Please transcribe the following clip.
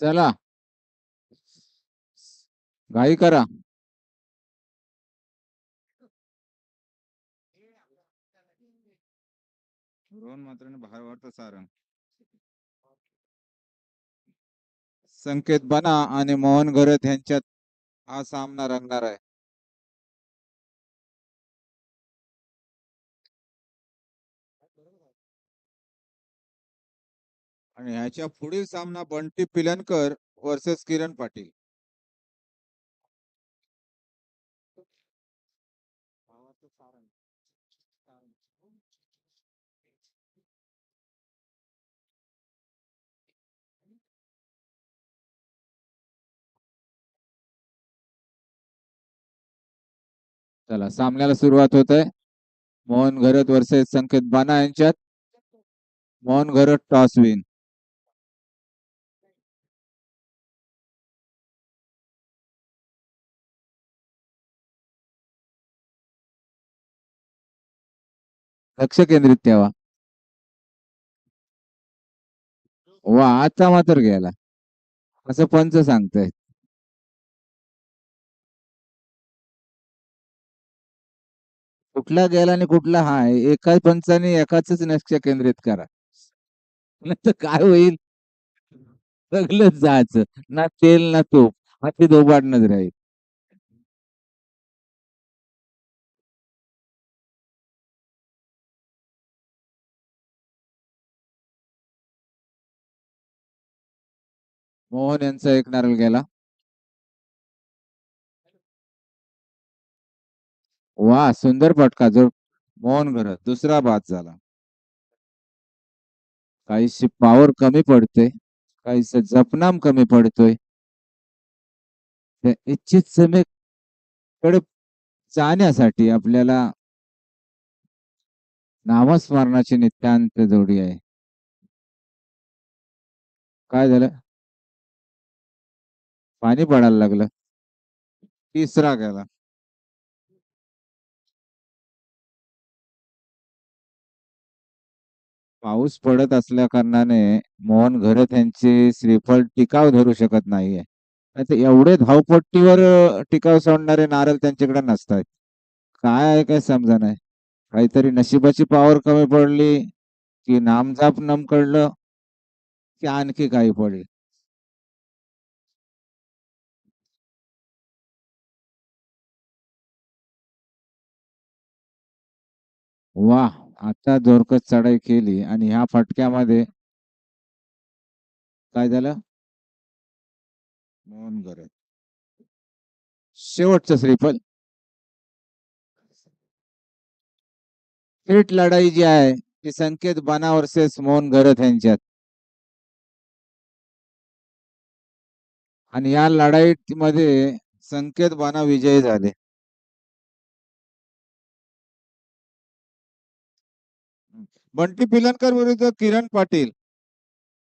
चला. घाई करा. रोहन मात्र बाहेर वाटत सारंग संकेत बना आणि मोहन घरत यांच्यात हा सामना रंगणार आहे. आणि ह्याच्या पुढील सामना बंटी पिलनकर वर्सेस किरण पाटील. चला सामन्याला सुरुवात होत आहे मोहन घरत वर्सेस संकेत बाना यांच्यात. मोहन घरत टॉस विन लक्ष केंद्रित ठेवा. वा आता मात्र गेला. असं पंच सांगताय. कुठला गेला आणि कुठला हा एकाच एका पंचाने एकाच लक्ष केंद्रित करा. नाही काय होईल? सगळंच जायचं. ना तेल ना तूप. हाती दोबाडणच राहील. मोहन यांचा एक नारळ गेला. वा सुंदर पटका जो मोहन घर दुसरा बाद झाला. काहीशी पॉवर कमी पडते काहीस जपनाम कमी पडतोय. त्या इच्छित समेकडे जाण्यासाठी आपल्याला नामस्मरणाची नित्यांत जोडी आहे. काय झालं? पाणी पडायला लागलं. तिसरा गेला. पाऊस पडत असल्या कारणाने मोहन घरत यांचे श्रीफळ टिकाव धरू शकत नाहीये. नाहीतर एवढे धावपट्टीवर टिकाव सोडणारे नारळ त्यांच्याकडे नसतात काय आहे काय समजा नाही काहीतरी नशिबाची पावर कमी पडली की नामजाप नम कळलं की आणखी काही पडली. वा आता जोरकस चढाई केली आणि ह्या फटक्यामध्ये काय झालं? मोहन गरज. शेवटचं श्रीफल. थेट लढाई जी आहे ती संकेत बाना वर्सेस मोहन गरत यांच्यात आणि या लढाईमध्ये संकेत बाना विजयी झाले. बंटी पिलनकर विरुद्ध किरण पाटील